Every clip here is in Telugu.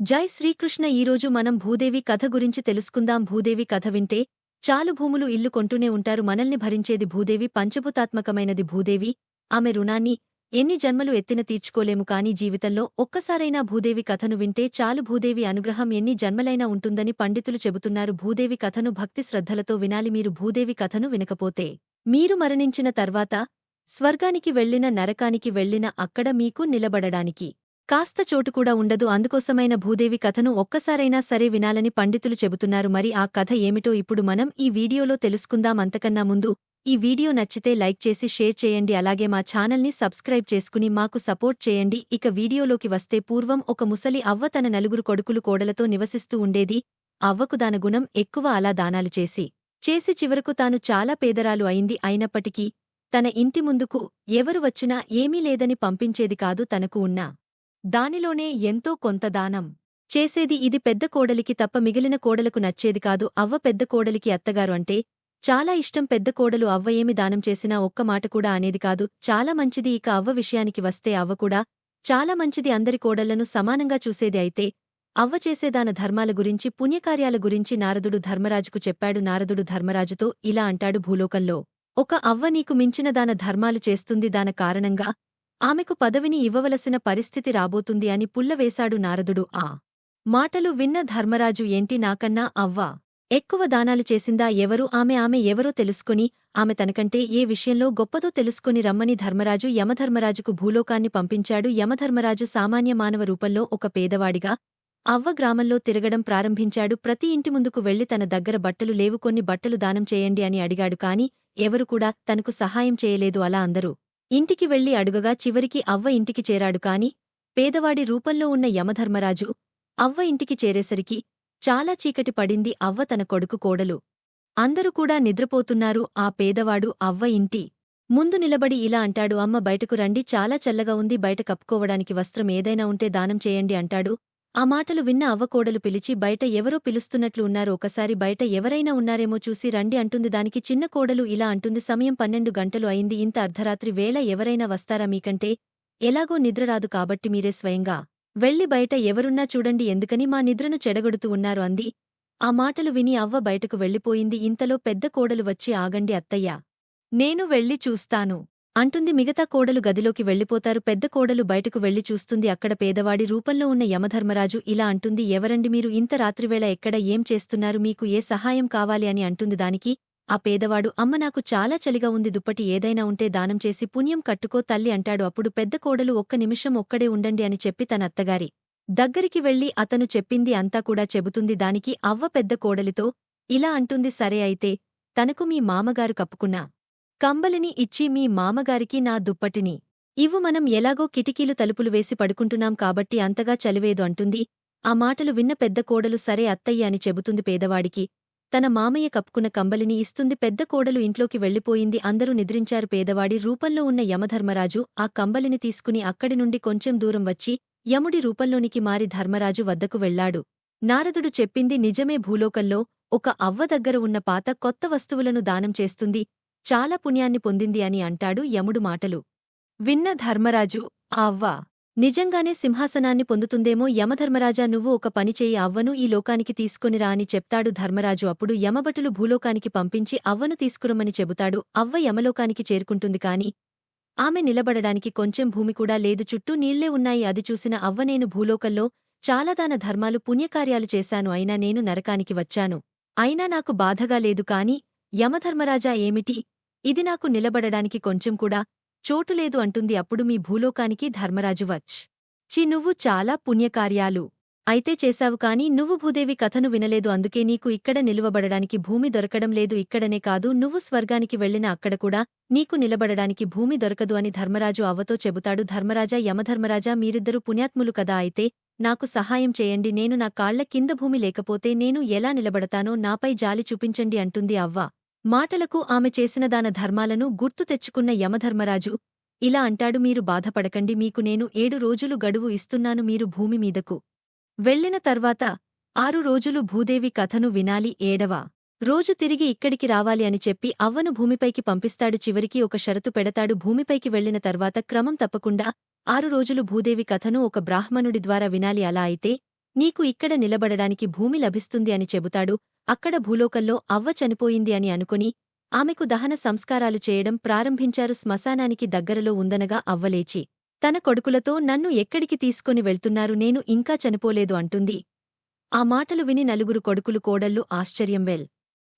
జై శ్రీకృష్ణ ఈరోజు మనం భూదేవి కథ గురించి తెలుసుకుందాం. భూదేవి కథ వింటే చాలు భూములు ఇల్లు కొంటూనే ఉంటారు. మనల్ని భరించేది భూదేవి పంచభూతాత్మకమైనది భూదేవి. ఆమె రుణాన్ని ఎన్ని జన్మలు ఎత్తిన తీర్చుకోలేము కాని జీవితంలో ఒక్కసారైనా భూదేవి కథను వింటే చాలు భూదేవి అనుగ్రహం ఎన్ని జన్మలైనా ఉంటుందని పండితులు చెబుతున్నారు. భూదేవి కథను భక్తి శ్రద్ధలతో వినాలి. మీరు భూదేవి కథను వినకపోతే మీరు మరణించిన తర్వాత స్వర్గానికి వెళ్ళిన నరకానికి వెళ్ళిన అక్కడ మీకు నిలబడడానికి కాస్త చోటు కూడా ఉండదు. అందుకోసమైన భూదేవి కథను ఒక్కసారైనా సరే వినాలని పండితులు చెబుతున్నారు. మరి ఆ కథ ఏమిటో ఇప్పుడు మనం ఈ వీడియోలో తెలుసుకుందాం. అంతకన్నా ముందు ఈ వీడియో నచ్చితే లైక్ చేసి షేర్ చేయండి. అలాగే మా ఛానల్ని సబ్స్క్రైబ్ చేసుకుని మాకు సపోర్ట్ చేయండి. ఇక వీడియోలోకి వస్తే పూర్వం ఒక ముసలి అవ్వ తన నలుగురు కొడుకులు కోడలతో నివసిస్తూ ఉండేది. అవ్వకు దాన గుణం ఎక్కువ అలా దానాలు చేసి చేసి చివరకు తాను చాలా పేదరాలు అయింది. అయినప్పటికీ తన ఇంటి ముందుకు ఎవరు వచ్చినా ఏమీ లేదని పంపించేది కాదు తనకు ఉన్నా దానిలోనే ఎంతో కొంత దానం. చేసేది ఇది పెద్ద కోడలికి తప్ప మిగిలిన కోడలకు నచ్చేది కాదు. అవ్వ పెద్ద కోడలికి అత్తగారు అంటే చాలా ఇష్టం పెద్ద కోడలు అవ్వ ఏమి దానం చేసినా ఒక్క మాట కూడా అనేది కాదు. చాలా మంచిది ఇక అవ్వ విషయానికి వస్తే అవ్వ కూడా చాలా మంచిది. అందరి కోడళ్ళను సమానంగా చూసేది అయితే అవ్వ చేసేదాన ధర్మాల గురించి పుణ్యకార్యాల గురించి నారదుడు ధర్మరాజుకు చెప్పాడు. నారదుడు ధర్మరాజుతో ఇలా అంటాడు భూలోకంలో. ఒక అవ్వ నీకు మించిన దాన ధర్మాలు చేస్తుంది దాన కారణంగా ఆమెకు పదవిని ఇవ్వవలసిన పరిస్థితి రాబోతుంది అని పుల్లవేశాడు నారదుడు. ఆ మాటలు విన్న ధర్మరాజు ఏంటి నాకన్నా అవ్వా ఎక్కువ దానాలు చేసిందా ఎవరు ఆమె ఆమె ఎవరో తెలుసుకుని ఆమె తనకంటే ఏ విషయంలో గొప్పదో తెలుసుకుని రమ్మని ధర్మరాజు యమధర్మరాజుకు భూలోకాన్ని పంపించాడు. యమధర్మరాజు సామాన్య మానవ రూపంలో ఒక పేదవాడిగా అవ్వ గ్రామంలో తిరగడం ప్రారంభించాడు. ప్రతి ఇంటి ముందుకు వెళ్ళి తన దగ్గర బట్టలు లేవు కొన్ని బట్టలు దానం చేయండి అని అడిగాడు. కాని ఎవరు కూడా తనకు సహాయం చేయలేదు అలా అందరూ ఇంటికి వెళ్ళి అడుగగా చివరికి అవ్వ ఇంటికి చేరాడు కాని పేదవాడి రూపంలో ఉన్న యమధర్మరాజు అవ్వ ఇంటికి చేరేసరికి చాలా చీకటి పడింది అవ్వ తన కొడుకు కోడలు. అందరూ కూడా నిద్రపోతున్నారు ఆ పేదవాడు అవ్వ ఇంటి ముందు నిలబడి ఇలా అంటాడు అమ్మ బయటకు రండి చాలా చల్లగా ఉంది బయట కప్పుకోవడానికి వస్త్రం ఏదైనా ఉంటే దానం చేయండి అంటాడు. ఆ మాటలు విన్న అవ్వకోడలు పిలిచి బయట ఎవరో పిలుస్తున్నట్లు ఉన్నారు. ఒకసారి బయట ఎవరైనా ఉన్నారేమో చూసి రండి అంటుంది. దానికి చిన్న కోడలు ఇలా అంటుంది. సమయం పన్నెండు గంటలు అయింది. ఇంత అర్ధరాత్రి వేళ ఎవరైనా వస్తారా మీకంటే? ఎలాగో నిద్రరాదు కాబట్టి మీరే స్వయంగా వెళ్ళి బయట ఎవరున్నా చూడండి. ఎందుకని మా నిద్రను చెడగొడుతూ ఉన్నారు అంది. ఆ మాటలు విని అవ్వ బయటకు వెళ్ళిపోయింది. ఇంతలో పెద్ద కోడలు వచ్చి ఆగండి అత్తయ్యా. నేను వెళ్ళి చూస్తాను. అంటుంది మిగతా కోడలు గదిలోకి వెళ్ళిపోతారు. పెద్ద కోడలు బయటకు వెళ్ళి చూస్తుంది అక్కడ పేదవాడి రూపంలో ఉన్న యమధర్మరాజు. ఇలా అంటుంది ఎవరండి మీరు? ఇంత రాత్రివేళ ఎక్కడ? ఏం చేస్తున్నారు? మీకు ఏ సహాయం కావాలి? అని అంటుంది దానికి ఆ పేదవాడు అమ్మ నాకు చాలా చలిగా ఉంది. దుప్పటి ఏదైనా ఉంటే దానం చేసి పుణ్యం కట్టుకో తల్లి అంటాడు. అప్పుడు పెద్ద కోడలు ఒక్క నిమిషం ఒక్కడే ఉండండి అని చెప్పి తన అత్తగారి దగ్గరికి వెళ్ళి అతను చెప్పింది అంతా కూడా చెబుతుంది దానికి. అవ్వ పెద్ద కోడలితో ఇలా అంటుంది సరే అయితే తనకు మీ మామగారు కప్పుకున్నా కంబలిని ఇచ్చి మీ మామగారికి నా దుప్పటిని. ఇవ్వు మనం ఎలాగో కిటికీలు తలుపులు వేసి పడుకుంటున్నాం కాబట్టి అంతగా చలివేదు అంటుంది. ఆ మాటలు విన్న పెద్ద కోడలు సరే అత్తయ్య అని చెబుతుంది పేదవాడికి. తన మామయ్య కప్పుకున్న కంబలిని ఇస్తుంది పెద్ద కోడలు ఇంట్లోకి వెళ్ళిపోయింది అందరూ నిద్రించారు పేదవాడి రూపంలో ఉన్న యమధర్మరాజు. ఆ కంబలిని తీసుకుని అక్కడి నుండి కొంచెం దూరం వచ్చి యముడి రూపంలోనికి మారి ధర్మరాజు వద్దకు వెళ్ళాడు నారదుడు చెప్పింది నిజమే భూలోకంలో ఒక అవ్వ దగ్గర ఉన్న పాత కొత్త వస్తువులను దానం చేస్తుంది. చాలా పుణ్యాన్ని పొందింది అని అంటాడు యముడు మాటలు. విన్న ధర్మరాజు ఆ అవ్వ నిజంగానే సింహాసనాన్ని పొందుతుందేమో యమధర్మరాజా నువ్వు ఒక పనిచేయి అవ్వను ఈ లోకానికి తీసుకొనిరా అని చెప్తాడు ధర్మరాజు. అప్పుడు యమభటులు భూలోకానికి పంపించి అవ్వను తీసుకురమ్మని చెబుతాడు. అవ్వ యమలోకానికి చేరుకుంటుంది కాని ఆమె నిలబడడానికి కొంచెం భూమి కూడా లేదు. చుట్టూ నీళ్ళే ఉన్నాయి. అది చూసిన అవ్వ నేను భూలోకంలో చాలా దాన ధర్మాలు పుణ్యకార్యాలు చేశాను. అయినా నేను నరకానికి వచ్చాను. అయినా నాకు బాధగా లేదు కాని యమధర్మరాజా ఏమిటి? ఇది నాకు నిలబడడానికి కొంచెం కూడా చోటులేదు అంటుంది అప్పుడు మీ భూలోకానికి ధర్మరాజు వచ్. చి నువ్వు చాలా పుణ్యకార్యాలు అయితే చేశావు కాని నువ్వు భూదేవి కథను వినలేదు అందుకే నీకు ఇక్కడ నిలువబడడానికి భూమి దొరకడం లేదు ఇక్కడనే కాదు నువ్వు స్వర్గానికి వెళ్ళిన అక్కడ కూడా నీకు నిలబడడానికి భూమి దొరకదు అని ధర్మరాజు అవ్వతో చెబుతాడు. ధర్మరాజా యమధర్మరాజా మీరిద్దరూ పుణ్యాత్ములు కదా అయితే నాకు సహాయం చేయండి నేను నా కాళ్ళ కింద భూమి లేకపోతే నేను ఎలా నిలబడతానో నాపై జాలి చూపించండి అంటుంది అవ్వ. మాటలకు ఆమె చేసిన దాన ధర్మాలను గుర్తు తెచ్చుకున్న యమధర్మరాజు ఇలా అంటాడు మీరు బాధపడకండి మీకు నేను ఏడు రోజులు గడువు ఇస్తున్నాను మీరు భూమి మీదకు వెళ్ళిన తర్వాత ఆరు రోజులు భూదేవి కథను వినాలి ఏడవ రోజు తిరిగి ఇక్కడికి రావాలి అని చెప్పి అవ్వను భూమిపైకి పంపిస్తాడు చివరికి ఒక షరతు పెడతాడు భూమిపైకి వెళ్ళిన తర్వాత క్రమం తప్పకుండా ఆరు రోజులు భూదేవి కథను ఒక బ్రాహ్మణుడి ద్వారా వినాలి అలా అయితే నీకు ఇక్కడ నిలబడడానికి భూమి లభిస్తుంది అని చెబుతాడు. అక్కడ భూలోకంలో అవ్వ చనిపోయింది అని అనుకుని ఆమెకు దహన సంస్కారాలు చేయడం ప్రారంభించారు. శ్మశానానికి దగ్గరలో ఉందనగా అవ్వలేచి తన కొడుకులతో నన్ను ఎక్కడికి తీసుకొని వెళ్తున్నారు? నేను ఇంకా చనిపోలేదు అంటుంది. ఆ మాటలు విని నలుగురు కొడుకులు కోడళ్ళు ఆశ్చర్యం వెల్.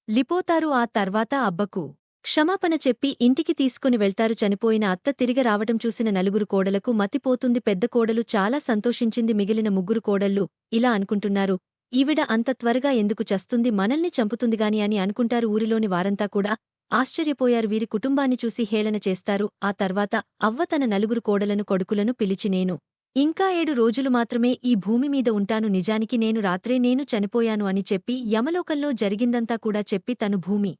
లిపోతారు ఆ తర్వాత అబ్బకు క్షమాపణ చెప్పి ఇంటికి తీసుకుని వెళ్తారు చనిపోయిన అత్త తిరిగి రావటం చూసిన నలుగురు కోడలకు మతిపోతుంది. పెద్ద కోడలు చాలా సంతోషించింది. మిగిలిన ముగ్గురు కోడళ్ళు ఇలా అనుకుంటున్నారు. ఈవిడ అంత త్వరగా ఎందుకు చస్తుంది? మనల్ని చంపుతుందిగాని అని అనుకుంటారు. ఊరిలోని వారంతా కూడా ఆశ్చర్యపోయారు. వీరి కుటుంబాన్ని చూసి హేళన చేస్తారు. ఆ తర్వాత అవ్వ తన నలుగురు కోడలను కొడుకులను పిలిచి నేను ఇంకా ఏడు రోజులు మాత్రమే ఈ భూమి మీద ఉంటాను. నిజానికి నేను రాత్రే నేను చనిపోయాను అని చెప్పి యమలోకంలో జరిగిందంతా కూడా చెప్పి తను భూమి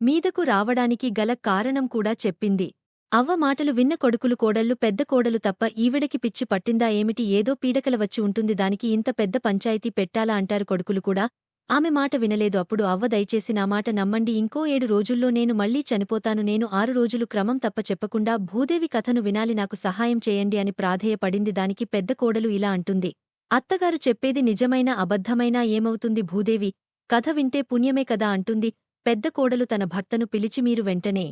మీదకు రావడానికి గల కారణం కూడా చెప్పింది. అవ్వ మాటలు విన్న కొడుకులు కోడళ్ళు పెద్ద కోడలు తప్ప ఈవిడకి పిచ్చి పట్టిందా ఏమిటి? ఏదో పీడకల వచ్చి ఉంటుంది దానికి ఇంత పెద్ద పంచాయతీ పెట్టాలా అంటారు కొడుకులు కూడా. ఆమె మాట వినలేదు. అప్పుడు అవ్వ దయచేసి నా మాట నమ్మండి. ఇంకో ఏడు రోజుల్లో నేను మళ్ళీ చనిపోతాను. నేను ఆరు రోజులు క్రమం తప్ప చెప్పకుండా భూదేవి కథను వినాలి. నాకు సహాయం చేయండి అని ప్రాధేయపడింది దానికి పెద్ద కోడలు ఇలా అంటుంది. అత్తగారు చెప్పేది నిజమైనా అబద్ధమైనా ఏమవుతుంది భూదేవి? కథ వింటే పుణ్యమే కదా అంటుంది. పెద్ద కోడలు తన భర్తను పిలిచి మీరు వెంటనే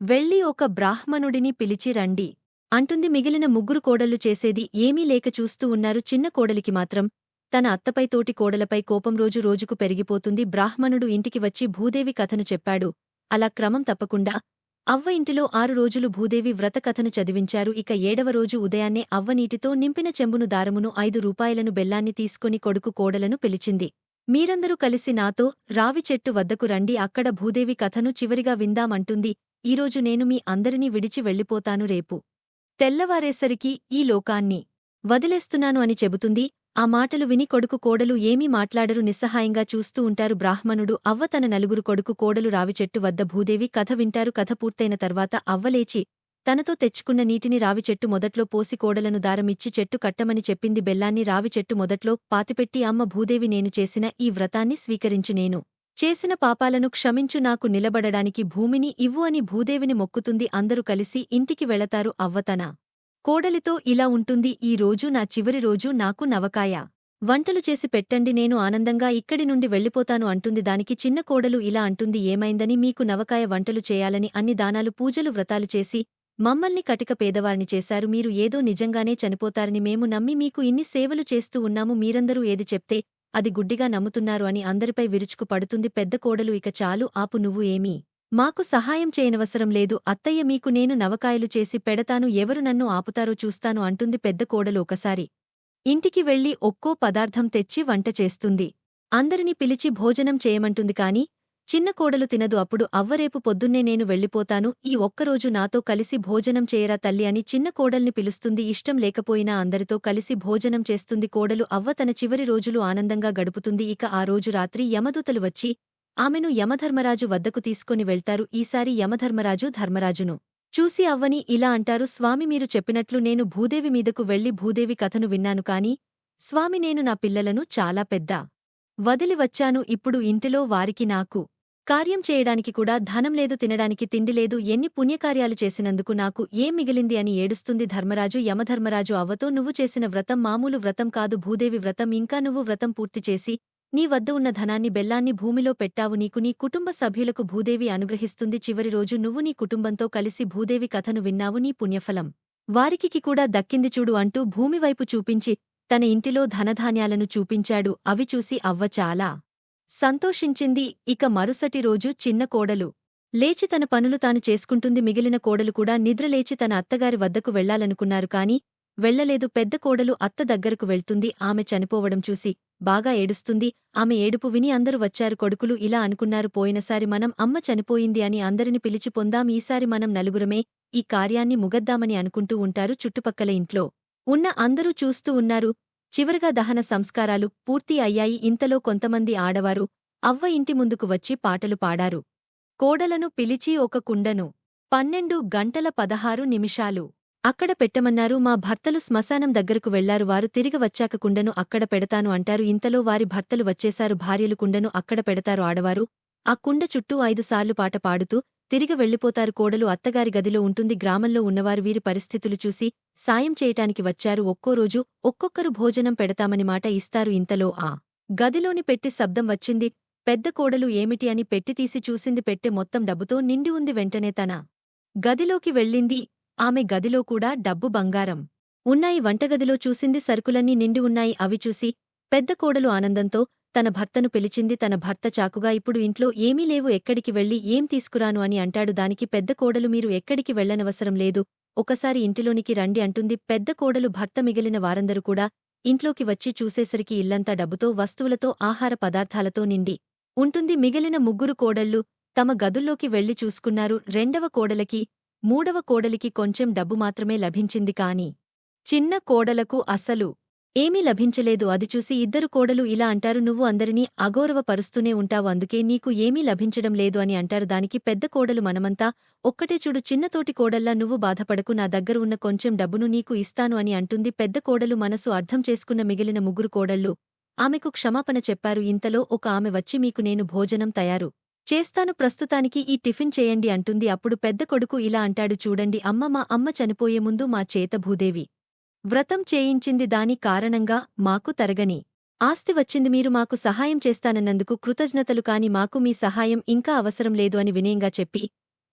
వెళ్ళి ఒక బ్రాహ్మణుడిని పిలిచి రండి అంటుంది మిగిలిన ముగ్గురు కోడళ్ళు చేసేది ఏమీ లేక చూస్తూ ఉన్నారు. చిన్న కోడలికి మాత్రం తన అత్తపై తోటి కోడలపై కోపం రోజు రోజుకు పెరిగిపోతుంది. బ్రాహ్మణుడు ఇంటికి వచ్చి భూదేవి కథను చెప్పాడు. అలా క్రమం తప్పకుండా అవ్వ ఇంటిలో ఆరు రోజులు భూదేవి వ్రత కథను చదివించారు. ఇక ఏడవ రోజు ఉదయాన్నే అవ్వ నీటితో నింపిన చెంబును దారమును ఐదు రూపాయలను బెల్లాన్ని తీసుకొని కొడుకు కోడలను పిలిచింది. మీరందరూ కలిసి నాతో రావి చెట్టు వద్దకు రండి అక్కడ భూదేవి కథను చివరిగా విందామంటుంది. ఈరోజు నేను మీ అందరినీ విడిచి వెళ్ళిపోతాను రేపు. తెల్లవారేసరికి ఈ లోకాన్ని వదిలేస్తున్నాను అని చెబుతుంది. ఆ మాటలు విని కొడుకు కోడలు ఏమీ మాట్లాడరు నిస్సహాయంగా చూస్తూ ఉంటారు. బ్రాహ్మణుడు అవ్వ తన నలుగురు కొడుకు కోడలు రావిచెట్టు వద్ద భూదేవి కథ వింటారు. కథ పూర్తయిన తర్వాత అవ్వలేచి తనతో తెచ్చుకున్న నీటిని రావిచెట్టు మొదట్లో పోసి కోడలను దారమిచ్చి చెట్టు కట్టమని చెప్పింది బెల్లాన్ని రావిచెట్టు మొదట్లో పాతిపెట్టి అమ్మ భూదేవి నేను చేసిన ఈ వ్రతాన్ని స్వీకరించు నేను. చేసిన పాపాలను క్షమించు నాకు నిలబడడానికి భూమిని ఇవ్వు అని భూదేవిని మొక్కుతుంది అందరూ కలిసి ఇంటికి వెళతారు అవ్వతన. కోడలితో ఇలా ఉంటుంది ఈ రోజు నా చివరి రోజు నాకు నవకాయ. వంటలు చేసి పెట్టండి నేను ఆనందంగా ఇక్కడి నుండి వెళ్ళిపోతాను అంటుంది దానికి చిన్న కోడలు ఇలా అంటుంది ఏమైందని మీకు నవకాయ వంటలు చేయాలని అన్ని దానాలు పూజలు వ్రతాలు చేసి మమ్మల్ని కటిక పేదవారిని చేశారు. మీరు ఏదో నిజంగానే చనిపోతారని మేము నమ్మి మీకు ఇన్ని సేవలు చేస్తూ ఉన్నాము. మీరందరూ ఏది చెప్తే అది గుడ్డిగా నమ్ముతున్నారు అని అందరిపై విరుచుకు పడుతుంది. పెద్ద కోడలు ఇక చాలు. ఆపు నువ్వు ఏమీ? మాకు సహాయం చేయనవసరం లేదు. అత్తయ్య మీకు నేను నవకాయలు చేసి పెడతాను. ఎవరు నన్ను ఆపుతారో చూస్తాను అంటుంది పెద్ద కోడలు ఒకసారి. ఇంటికి వెళ్ళి ఒక్కో పదార్థం తెచ్చి వంట చేస్తుంది. అందరినీ పిలిచి భోజనం చేయమంటుంది కాని చిన్న కోడలు తినదు అప్పుడు అవ్వరేపు పొద్దున్నే నేను వెళ్ళిపోతాను ఈ ఒక్కరోజు నాతో కలిసి భోజనం చేయరా తల్లి అని చిన్న కోడల్ని పిలుస్తుంది. ఇష్టం లేకపోయినా అందరితో కలిసి భోజనం చేస్తుంది. కోడలు అవ్వ తన చివరి రోజులు ఆనందంగా గడుపుతుంది. ఇక ఆ రోజు రాత్రి యమదూతలు వచ్చి ఆమెను యమధర్మరాజు వద్దకు తీసుకొని వెళ్తారు. ఈసారి యమధర్మరాజు ధర్మరాజును చూసి అవ్వని ఇలా అంటారు. స్వామి మీరు చెప్పినట్లు నేను భూదేవి మీదకు వెళ్ళి భూదేవి కథను విన్నాను కాని స్వామి నేను నా పిల్లలను చాలా పెద్ద వదిలి వచ్చాను ఇప్పుడు ఇంటిలో వారికి నాకు. కార్యం చేయడానికి కూడా ధనం లేదు తినడానికి తిండి లేదు ఎన్ని పుణ్యకార్యాలు చేసినందుకు నాకు ఏం మిగిలింది అని ఏడుస్తుంది ధర్మరాజు. యమధర్మరాజు అవ్వతో నువ్వు చేసిన వ్రతం మామూలు వ్రతం కాదు భూదేవి వ్రతం ఇంకా నువ్వు వ్రతం పూర్తి చేసి నీ వద్ద ఉన్న ధనాన్ని బెల్లాన్ని భూమిలో పెట్టావు నీకు నీ కుటుంబ సభ్యులకు భూదేవి అనుగ్రహిస్తుంది. చివరి రోజు నువ్వు నీ కుటుంబంతో కలిసి భూదేవి కథను విన్నావు నీ పుణ్యఫలం. వారికికి కూడా దక్కింది చూడు అంటూ భూమివైపు చూపించి తన ఇంటిలో ధనధాన్యాలను చూపించాడు. అవి చూసి అవ్వ చాలా సంతోషించింది. ఇక మరుసటి రోజు చిన్న కోడలు. లేచి తన పనులు తాను చేసుకుంటుంది. మిగిలిన కోడలు కూడా నిద్రలేచి తన అత్తగారి వద్దకు వెళ్ళాలనుకున్నారు కాని వెళ్ళలేదు పెద్ద కోడలు అత్త దగ్గరకు వెళ్తుంది. ఆమె చనిపోవడం చూసి బాగా ఏడుస్తుంది. ఆమె ఏడుపు విని అందరూ వచ్చారు. కొడుకులు ఇలా అనుకున్నారు. పోయినసారి మనం అమ్మ చనిపోయింది అని అందరిని పిలిచి పొందాం. ఈసారి మనం నలుగురమే ఈ కార్యాన్ని ముగద్దామని అనుకుంటూ ఉంటారు. చుట్టుపక్కల ఇంట్లో ఉన్న అందరూ చూస్తూ ఉన్నారు. చివరగా దహన సంస్కారాలు పూర్తి అయ్యాయి. ఇంతలో కొంతమంది ఆడవారు అవ్వ ఇంటి ముందుకు వచ్చి పాటలు పాడారు. కోడలను పిలిచి ఒక కుండను పన్నెండు గంటల పదహారు నిమిషాలు అక్కడ పెట్టమన్నారు. మా భర్తలు శ్మశానం దగ్గరకు వెళ్ళారు. వారు తిరిగి వచ్చాక కుండను అక్కడ పెడతాను అంటారు. ఇంతలో వారి భర్తలు వచ్చేశారు. భార్యలు కుండను అక్కడ పెడతారు. ఆడవారు ఆ కుండ చుట్టూ ఐదుసార్లు పాట పాడుతూ తిరిగి వెళ్ళిపోతారు కోడలు అత్తగారి గదిలో ఉంటుంది. గ్రామంలో ఉన్నవారు వీరి పరిస్థితులు చూసి సాయం చేయటానికి వచ్చారు. ఒక్కో రోజు ఒక్కొక్కరు భోజనం పెడతామని మాట ఇస్తారు. ఇంతలో ఆ గదిలోని పెట్టి శబ్దం వచ్చింది. పెద్ద కోడలు ఏమిటి అని పెట్టి తీసి చూసింది. పెట్టె మొత్తం డబ్బుతో నిండి ఉంది. వెంటనే తన గదిలోకి వెళ్ళింది. ఆమె గదిలో కూడా డబ్బు బంగారం ఉన్నాయి. వంటగదిలో చూసింది. సరుకులన్నీ నిండి ఉన్నాయి. అవి చూసి పెద్ద కోడలు ఆనందంతో తన భర్తను పిలిచింది తన భర్త చాకుగా ఇప్పుడు ఇంట్లో ఏమీ లేవు ఎక్కడికి వెళ్ళి ఏం తీసుకురాను అని అంటాడు. దానికి పెద్ద కోడలు మీరు ఎక్కడికి వెళ్ళనవసరం లేదు. ఒకసారి ఇంటిలోనికి రండి అంటుంది. పెద్ద కోడలు భర్త మిగిలిన వారందరూ కూడా ఇంట్లోకి వచ్చి చూసేసరికి ఇల్లంతా డబ్బుతో వస్తువులతో ఆహార పదార్థాలతో నిండి ఉంటుంది. మిగిలిన ముగ్గురు కోడళ్ళు తమ గదుల్లోకి వెళ్ళి చూసుకున్నారు. రెండవ కోడలకి మూడవ కోడలికి కొంచెం డబ్బు మాత్రమే లభించింది కాని చిన్న కోడలకు అసలు ఏమీ లభించలేదు. అది చూసి ఇద్దరు కోడలు ఇలా అంటారు నువ్వు అందరినీ అగౌరవపరుస్తూనే ఉంటావు. అందుకే నీకు ఏమీ లభించడం లేదు అని అంటారు. దానికి పెద్ద కోడలు మనమంతా ఒక్కటే చూడు చిన్నతోటి కోడల్లా నువ్వు బాధపడకు. నా దగ్గర ఉన్న కొంచెం డబ్బును నీకు ఇస్తాను అని అంటుంది పెద్ద కోడలు మనసు అర్థం చేసుకున్న మిగిలిన ముగ్గురు కోడళ్ళు. ఆమెకు క్షమాపణ చెప్పారు. ఇంతలో ఒక ఆమె వచ్చి మీకు నేను భోజనం తయారు చేస్తాను. ప్రస్తుతానికి ఈ టిఫిన్ చేయండి అంటుంది. అప్పుడు పెద్ద కొడుకు ఇలా అంటాడు చూడండి అమ్మ మా అమ్మ చనిపోయే ముందు మా చేత భూదేవి వ్రతం చేయించింది దాని కారణంగా మాకు తరగని ఆస్తి వచ్చింది మీరు మాకు సహాయం చేస్తానన్నందుకు కృతజ్ఞతలు కాని మాకు మీ సహాయం ఇంకా అవసరం లేదు అని వినయంగా చెప్పి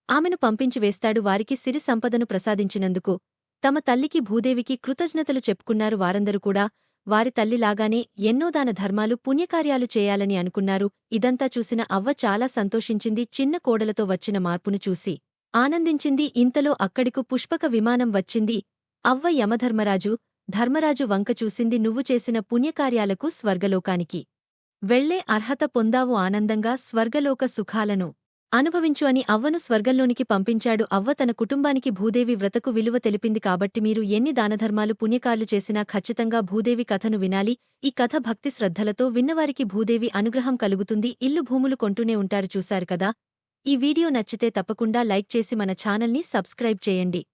ఆమెను పంపించి వేస్తాడు. వారికి సిరి సంపదను ప్రసాదించినందుకు తమ తల్లికి భూదేవికి కృతజ్ఞతలు చెప్పుకున్నారు. వారందరూ కూడా వారి తల్లిలాగానే ఎన్నో దాన ధర్మాలు పుణ్యకార్యాలు చేయాలని అనుకున్నారు. ఇదంతా చూసిన అవ్వ చాలా సంతోషించింది. చిన్న కోడలతో వచ్చిన మార్పును చూసి ఆనందించింది. ఇంతలో అక్కడికు పుష్పక విమానం వచ్చింది. అవ్వ యమధర్మరాజు ధర్మరాజు వంక చూసింది నువ్వు చేసిన పుణ్యకార్యాలకు స్వర్గలోకానికి. వెళ్ళే అర్హత పొందావు ఆనందంగా స్వర్గలోక సుఖాలను. అనుభవించు అని అవ్వను స్వర్గంలోనికి పంపించాడు. అవ్వ తన కుటుంబానికి భూదేవి వ్రతకు విలువ తెలిపింది కాబట్టి మీరు ఎన్ని దానధర్మాలు పుణ్యకార్లు చేసినా ఖచ్చితంగా భూదేవి కథను వినాలి. ఈ కథ భక్తి శ్రద్ధలతో విన్నవారికి భూదేవి అనుగ్రహం కలుగుతుంది. ఇల్లు భూములు కొంటూనే ఉంటారు చూశారు కదా? ఈ వీడియో నచ్చితే తప్పకుండా లైక్ చేసి మన ఛానల్ని సబ్స్క్రైబ్ చేయండి.